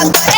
Obrigada.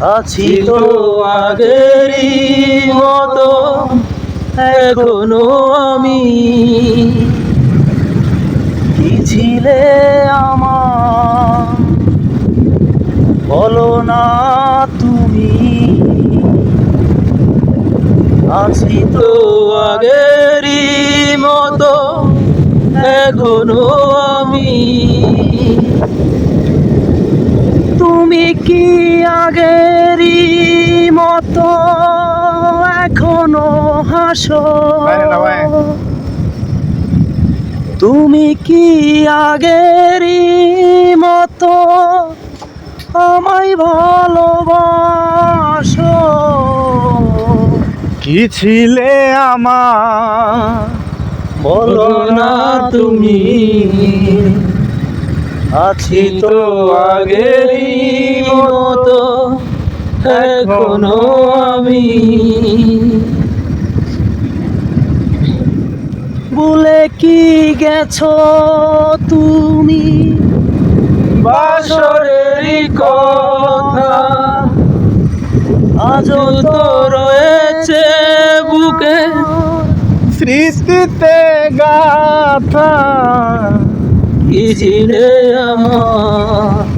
আছি তো আগেরই মতো এখনও আমি। কি ছিলে আমার? বলো না তুমি। আছি তো আগেরই মতো এখনও আমি। তুমি কি আগেরই মতো এখনও হাসো। তুমি কি আগেরই মতো আমায় ভালোবাসো? কি ছিলে আমার? বলো না তুমি। আছি তো আগেরই মতো। এখনও আমি বলে কি গেছো তুমি? বাসরেরই কথা। আজও তো রয়েছে বুকে সৃষ্টিতে গাথা। কি ছিলে আমার?